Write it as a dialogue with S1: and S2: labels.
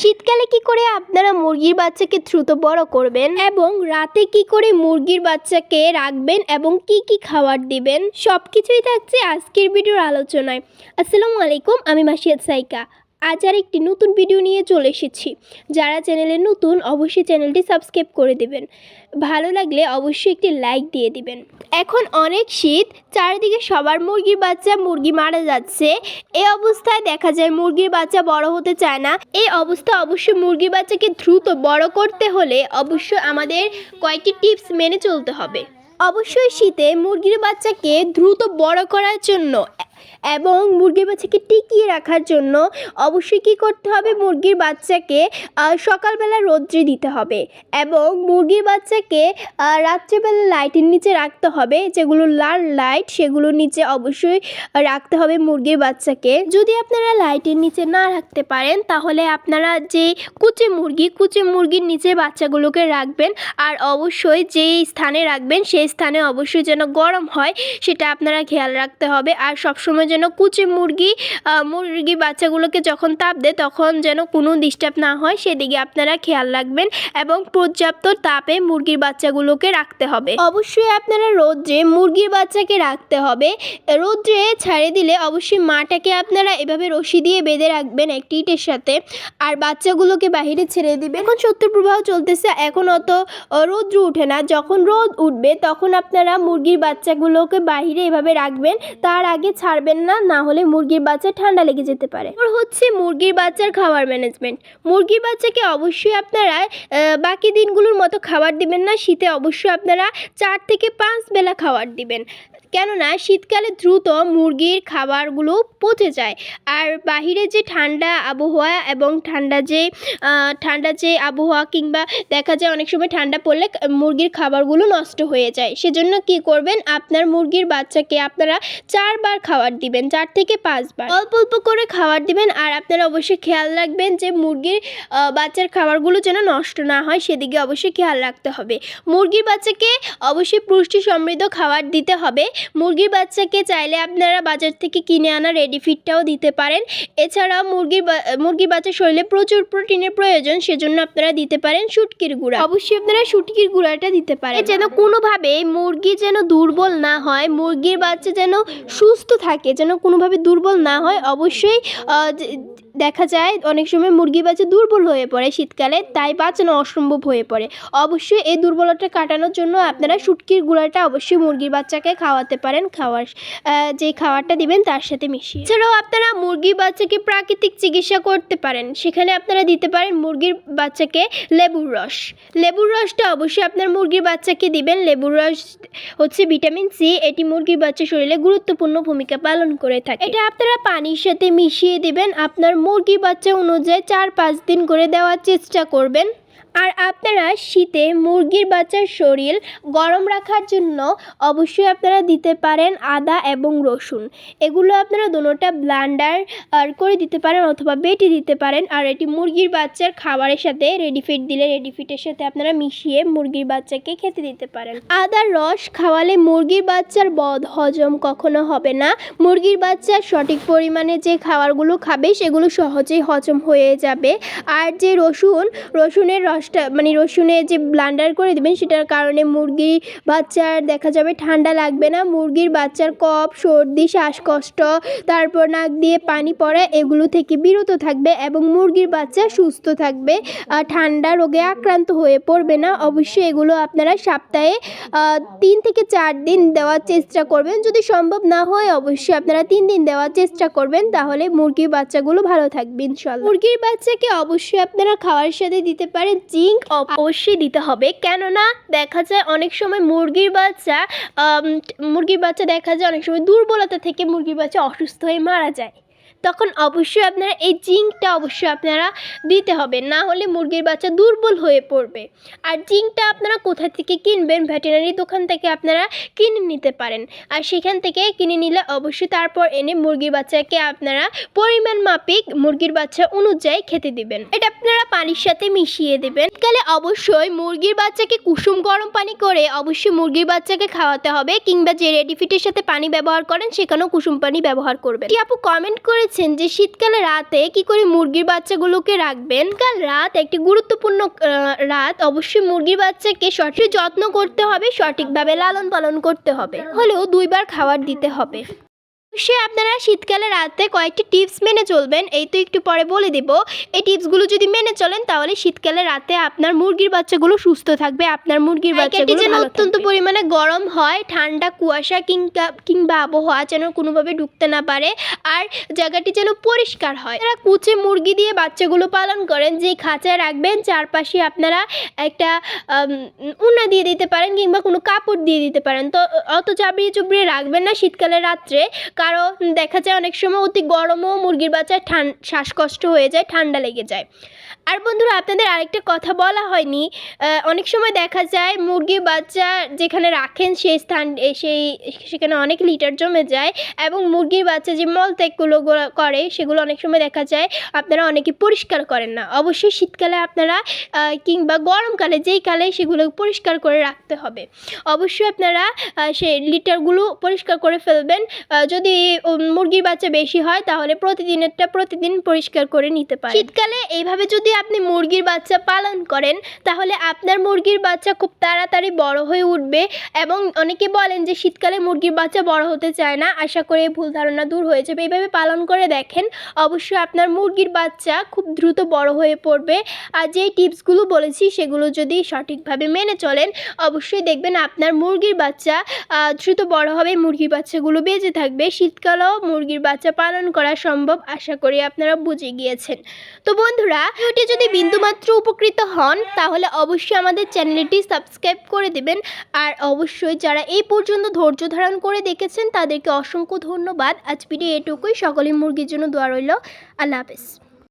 S1: শীতকালে কি করে আপনারা মুরগির বাচ্চাকে দ্রুত বড় করবেন? এবং রাতে কি করে মুরগির বাচ্চাকে রাখবেন? এবং কি কি খাবার দিবেন? সব কিছুই থাকছে আজকের ভিডিওর আলোচনায়। আসসালামু আলাইকুম, আমি মাসিয়াত সাইকা। আজ আর একটি নতুন ভিডিও নিয়ে চলে এসেছি। যারা চ্যানেলে নতুন, অবশ্যই চ্যানেলটি সাবস্ক্রাইব করে দেবেন। ভালো লাগলে অবশ্যই একটি লাইক দিয়ে দিবেন। এখন অনেক শীত, চারিদিকে সবার মুরগির বাচ্চা, মুরগি মারা যাচ্ছে। এই অবস্থায় দেখা যায় মুরগির বাচ্চা বড় হতে চায় না। এই অবস্থা অবশ্যই মুরগির বাচ্চাকে দ্রুত বড় করতে হলে অবশ্যই আমাদের কয়েকটি টিপস মেনে চলতে হবে। অবশ্যই শীতে মুরগির বাচ্চাকে দ্রুত বড় করার জন্য এবং মুরগির বাচ্চাকে টিকিয়ে রাখার জন্য অবশ্যই কী করতে হবে? মুরগির বাচ্চাকে সকালবেলা রৌদ্রে দিতে হবে এবং মুরগির বাচ্চাকে রাত্রেবেলা লাইটের নিচে রাখতে হবে। যেগুলো লাল লাইট, সেগুলোর নিচে অবশ্যই রাখতে হবে মুরগির বাচ্চাকে। যদি আপনারা লাইটের নিচে না রাখতে পারেন, তাহলে আপনারা যে কুচে মুরগি, কুচি মুরগির নিচে বাচ্চাগুলোকে রাখবেন আর অবশ্যই যেই স্থানে রাখবেন, সেই স্থানে অবশ্যই যেন গরম হয়, সেটা আপনারা খেয়াল রাখতে হবে। আর সবসময় যেন কুচি মুরগি মুরগি বাচ্চাগুলোকে যখন তাপ দেয় তখন যেন কোনো ডিস্টার্ব না হয়, সেদিকে আপনারা খেয়াল রাখবেন এবং পর্যাপ্ত তাপে মুরগির বাচ্চাগুলোকে রাখতে হবে। অবশ্যই আপনারা রোদ্রে মুরগির বাচ্চাকে রাখতে হবে। রোদ্রে ছাড়ে দিলে অবশ্যই মাটাকে আপনারা এভাবে রশি দিয়ে বেঁধে রাখবেন একটি ইটের সাথে। আর বাচ্চাগুলোকে বাইরে ছেড়ে দিবেন। এখন শত্রু প্রবাহ চলতেছে, এখন অত রৌদ্র উঠে না। যখন রোদ উঠবে, তখন আপনারা মুরগির বাচ্চাগুলোকে বাইরে এভাবে রাখবেন। তার আগে ছাড়বেন না না হলে মুরগির বাচ্চা ঠান্ডা লেগে যেতে পারে। এরপর হচ্ছে মুরগির বাচ্চার খাবার ম্যানেজমেন্ট। মুরগির বাচ্চাকে অবশ্যই আপনারা বাকি দিনগুলোর মতো খাবার দিবেন না, শীতে অবশ্যই আপনারা চার থেকে পাঁচ বেলা খাবার দিবেন। কেননা শীতকালে দ্রুত মুরগির খাবারগুলো পচে যায়। আর বাহিরে যে ঠান্ডা আবহাওয়া এবং ঠান্ডা যে ঠান্ডা যে আবহাওয়া কিংবা দেখা যায় অনেক সময় ঠান্ডা পড়লে মুরগির খাবারগুলো নষ্ট হয়ে যায়। সেজন্য কি করবেন? আপনার মুরগির বাচ্চাকে আপনারা চারবার খাবার দিবেন, চার থেকে পাঁচবার। অল্প অল্প করে খাবার দিবেন আর আপনারা অবশ্যই খেয়াল রাখবেন যে মুরগির বাচ্চার খাবারগুলো যেন নষ্ট না হয়, সেদিকে অবশ্যই খেয়াল রাখতে হবে। মুরগির বাচ্চাকে অবশ্যই পুষ্টি সমৃদ্ধ খাবার দিতে হবে। মুরগির বাচ্চাকে চাইলে আপনারা বাজার থেকে কিনে আনা রেডি ফিডটাও দিতে পারেন। এছাড়াও মুরগির মুরগির বাচ্চার শরীরে প্রচুর প্রোটিনের প্রয়োজন, সেজন্য আপনারা দিতে পারেন শুটকির গুঁড়া। অবশ্যই আপনারা শুটকির গুঁড়াটা দিতে পারেন। যেন কোনোভাবে মুরগি যেন দুর্বল না হয়, মুরগির বাচ্চা যেন সুস্থ থাকে, যেন কোনোভাবে দুর্বল না হয়, অবশ্যই দেখা যায় অনেক সময় মুরগি বাচ্চা দুর্বল হয়ে পড়ে শীতকালে, তাই বাঁচানো অসম্ভব হয়ে পড়ে। অবশ্যই এই দুর্বলতা কাটানোর জন্য আপনারা শুটকির গুঁড়াটা অবশ্যই মুরগির বাচ্চাকে খাওয়াতে পারেন, খাওয়ার যে খাবারটা দিবেন তার সাথে মিশিয়ে। এছাড়াও আপনারা মুরগির বাচ্চাকে প্রাকৃতিক চিকিৎসা করতে পারেন, সেখানে আপনারা দিতে পারেন মুরগির বাচ্চাকে লেবুর রস। লেবুর রসটা অবশ্যই আপনার মুরগির বাচ্চাকে দিবেন, লেবুর রস হচ্ছে ভিটামিন সি, এটি মুরগির বাচ্চা শরীরে গুরুত্বপূর্ণ ভূমিকা পালন করে থাকে। এটা আপনারা পানির সাথে মিশিয়ে দিবেন, আপনার মুরগির বাচ্চা অনুযায়ী চার পাঁচ দিন করে দেওয়ার চেষ্টা করবেন। আর আপনারা শীতে মুরগির বাচ্চার শরীর গরম রাখার জন্য অবশ্যই আপনারা দিতে পারেন আদা এবং রসুন। এগুলো আপনারা দুটোটা ব্লান্ডার আর করে দিতে পারেন অথবা বেটে দিতে পারেন। আর এটি মুরগির বাচ্চার খাবারের সাথে রেডি ফিট দিলে রেডি ফিটের সাথে আপনারা মিশিয়ে মুরগির বাচ্চাকে খেতে দিতে পারেন। আদার রস খাওয়ালে মুরগির বাচ্চার বদ হজম কখনো হবে না। মুরগির বাচ্চা সঠিক পরিমাণে যে খাবারগুলো খাবে, সেগুলো সহজেই হজম হয়ে যাবে। আর যে রসুন, রসুনের রসটা মানে রসুনে যে ব্লান্ডার করে দেবেন, সেটার কারণে মুরগির বাচ্চার দেখা যাবে ঠান্ডা লাগবে না। মুরগির বাচ্চার কফ, সর্দি, শ্বাসকষ্ট, তারপর নাক দিয়ে পানি পড়া, এগুলো থেকে বিরত থাকবে এবং মুরগির বাচ্চা সুস্থ থাকবে। ঠান্ডা রোগে আক্রান্ত হয়ে পড়বে না। অবশ্যই এগুলো আপনারা সপ্তাহে তিন থেকে চার দিন দেওয়ার চেষ্টা করবেন। যদি সম্ভব না হয়, অবশ্যই আপনারা তিন দিন দেওয়ার চেষ্টা করবেন, তাহলে মুরগির বাচ্চাগুলো ভালো থাকবে ইনশাল্লাহ মুরগির বাচ্চাকে অবশ্যই আপনারা খাওয়ার সাথে দিতে পারেন। জিঙ্ক অবশ্যই দিতে হবে। কেননা দেখা যায় অনেক সময় মুরগির বাচ্চা মুরগির বাচ্চা দেখা যায় অনেক সময় দুর্বলতা থেকে মুরগির বাচ্চা অসুস্থ হয়ে মারা যায়। তখন অবশ্যই আপনারা এই জিঙ্কটা অবশ্যই আপনারা দিতে হবে। না হলে মুরগির বাচ্চা দুর্বল হয়ে পড়বে। আর জিঙ্কটা আপনারা কোথা থেকে কিনবেন? ভেটেরিনারি দোকান থেকে আপনারা কিনে নিতে পারেন। আর সেখান থেকে কিনে নিলে অবশ্যই তারপর এনে মুরগির বাচ্চাকে আপনারা পরিমাণ মাপিক মুরগির বাচ্চা অনুযায়ী খেতে দিবেন। এটা আপনারা পানির সাথে মিশিয়ে দেবেন। শীতকালে অবশ্যই মুরগির বাচ্চাকে কুসুম গরম পানি করে অবশ্যই মুরগির বাচ্চাকে খাওয়াতে হবে কিংবা যে রেডি ফিটের সাথে পানি ব্যবহার করেন সেখানেও কুসুম পানি ব্যবহার করবেন। আপু কমেন্ট করেছেন যে শীতকালে রাতে কি করে মুরগির বাচ্চাগুলোকে রাখবেন? কাল রাত একটি গুরুত্বপূর্ণ রাত অবশ্যই মুরগির বাচ্চাকে সঠিক যত্ন করতে হবে, সঠিকভাবে লালন পালন করতে হবে। হলেও দুইবার খাবার দিতে হবে। অবশ্যই আপনারা শীতকালে রাতে কয়েকটি টিপস মেনে চলবেন এই তো একটু পরে বলে দেব। এই টিপসগুলো যদি মেনে চলেন তাহলে শীতকালে রাতে আপনার মুরগির বাচ্চাগুলো সুস্থ থাকবে আপনার মুরগির বাচ্চাগুলো যেন অত্যন্ত পরিমাণে গরম হয় ঠান্ডা কুয়াশা কিংবা কিংবা আবহাওয়া যেন কোনোভাবে ঢুকতে না পারে আর জায়গাটি যেন পরিষ্কার হয়। তারা কুচে মুরগি দিয়ে বাচ্চাগুলো পালন করেন যে খাঁচায় রাখবেন চারপাশে আপনারা একটা উনা দিয়ে দিতে পারেন কিংবা কোনো কাপড় দিয়ে দিতে পারেন। তো অত চাবড়িয়ে চুবড়িয়ে রাখবেন না শীতকালে রাত্রে। কারণ দেখা যায় অনেক সময় অতি গরমও মুরগির বাচ্চার ঠান শ্বাসকষ্ট হয়ে যায়, ঠান্ডা লেগে যায়। আর বন্ধুরা, আপনাদের আরেকটা কথা বলা হয়নি। অনেক সময় দেখা যায় মুরগির বাচ্চা যেখানে রাখেন সেই স্থান সেই, সেখানে অনেক লিটার জমে যায় এবং মুরগির বাচ্চা যে মলত্যাগগুলো করে সেগুলো অনেক সময় দেখা যায় আপনারা অনেকে পরিষ্কার করেন না। অবশ্যই শীতকালে আপনারা কিংবা গরমকালে যেই কালে সেগুলো পরিষ্কার করে রাখতে হবে। অবশ্যই আপনারা সেই লিটারগুলো পরিষ্কার করে ফেলবেন। যদি মুরগির বাচ্চা বেশি হয় তাহলে প্রতিদিনেরটা প্রতিদিন পরিষ্কার করে নিতে পারেন। শীতকালে এইভাবে যদি আপনি মুরগির বাচ্চা পালন করেন, তাহলে আপনার মুরগির বাচ্চা খুব তাড়াতাড়ি বড় হয়ে উঠবে এবং অনেকে বলেন যে শীতকালে মুরগির বাচ্চা বড় হতে চায় না, আশা করি ভুল ধারণা দূর হয়ে যাবে। এইভাবে পালন করে দেখেন অবশ্যই আপনার মুরগির বাচ্চা খুব দ্রুত বড় হয়ে পড়বে। আর যেই টিপসগুলো বলেছি, সেগুলো যদি সঠিকভাবে মেনে চলেন, অবশ্যই দেখবেন আপনার মুরগির বাচ্চা দ্রুত বড় হবে, মুরগির বাচ্চাগুলো বেঁচে থাকবে। শীতকালেও মুরগির বাচ্চা পালন করা সম্ভব, আশা করি আপনারা বুঝে গিয়েছেন। তো বন্ধুরা, ভিডিওটি যদি বিন্দুমাত্র উপকৃত হন, তাহলে অবশ্যই আমাদের চ্যানেলটি সাবস্ক্রাইব করে দেবেন। আর অবশ্যই যারা এই পর্যন্ত ধৈর্য ধারণ করে দেখেছেন, তাদেরকে অসংখ্য ধন্যবাদ। আজ ভিডিও এটুকুই। সকলের মুরগির জন্য দোয়া রইল। আল্লাহ হাফেজ।